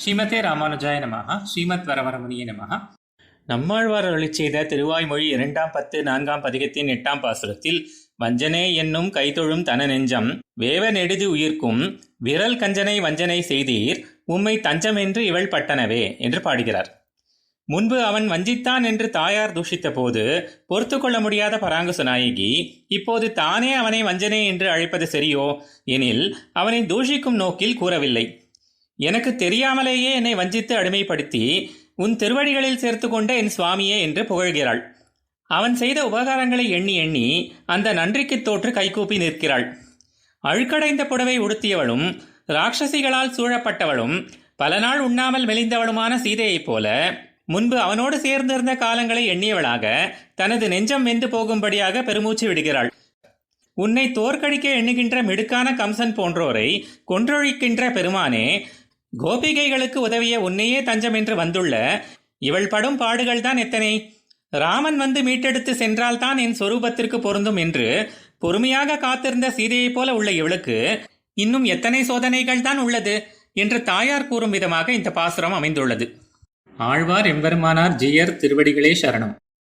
ஸ்ரீமதே ராமானுஜாய நமஹ. ஸ்ரீமத் வரவரமணிய நமஹ. நம்மாழ்வார் அருளி செய்த திருவாய்மொழி இரண்டாம் பத்து நான்காம் பதிகத்தின் எட்டாம் பாசுரத்தில் வஞ்சனே என்னும் கைதொழும் தன நெஞ்சம் வேவ நெடுதி உயிர்க்கும் விரல் கஞ்சனை வஞ்சனை செய்தீர் உம்மை தஞ்சம் என்று இவள் பட்டனவே என்று பாடுகிறார். முன்பு அவன் வஞ்சித்தான் என்று தாயார் தூஷித்த போது பொறுத்து கொள்ள முடியாத பராங்குசு நாயகி இப்போது தானே அவனை வஞ்சனே என்று அழைப்பது சரியோ எனில் அவனை தூஷிக்கும் நோக்கில் கூறவில்லை. எனக்கு தெரியாமலேயே என்னை வஞ்சித்து அடிமைப்படுத்தி உன் திருவடிகளில் சேர்த்து கொண்ட என் சுவாமியே என்று புகழ்கிறாள். அவன் செய்த உபகாரங்களை எண்ணி எண்ணி அந்த நன்றிக்கு தோற்று கைகூப்பி நிற்கிறாள். அழுக்கடைந்த புடவை உடுத்தியவளும் ராட்சசிகளால் சூழப்பட்டவளும் பல நாள் உண்ணாமல் மெலிந்தவளுமான சீதையைப் போல முன்பு அவனோடு சேர்ந்திருந்த காலங்களை எண்ணியவளாக தனது நெஞ்சம் வெந்து போகும்படியாக பெருமூச்சு விடுகிறாள். உன்னை தோற்கடிக்க எண்ணுகின்ற மிடுக்கான கம்சன் போன்றோரை கொன்றொழிக்கின்ற பெருமானே கோபிகைகளுக்கு உதவிய உன்னையே தஞ்சம் என்று வந்துள்ள இவள் படும் பாடுகள்தான் எத்தனை? ராமன் வந்து மீட்டெடுத்து சென்றால்தான் என் சொரூபத்திற்கு பொருந்தும் என்று பொறுமையாக காத்திருந்த சீதையைப் போல உள்ள இவளுக்கு இன்னும் எத்தனை சோதனைகள் தான் உள்ளது என்று தாயார் கூறும் விதமாக இந்த பாசுரம் அமைந்துள்ளது. ஆழ்வார் எம்பெருமானார் ஜீயர் திருவடிகளே சரணம்.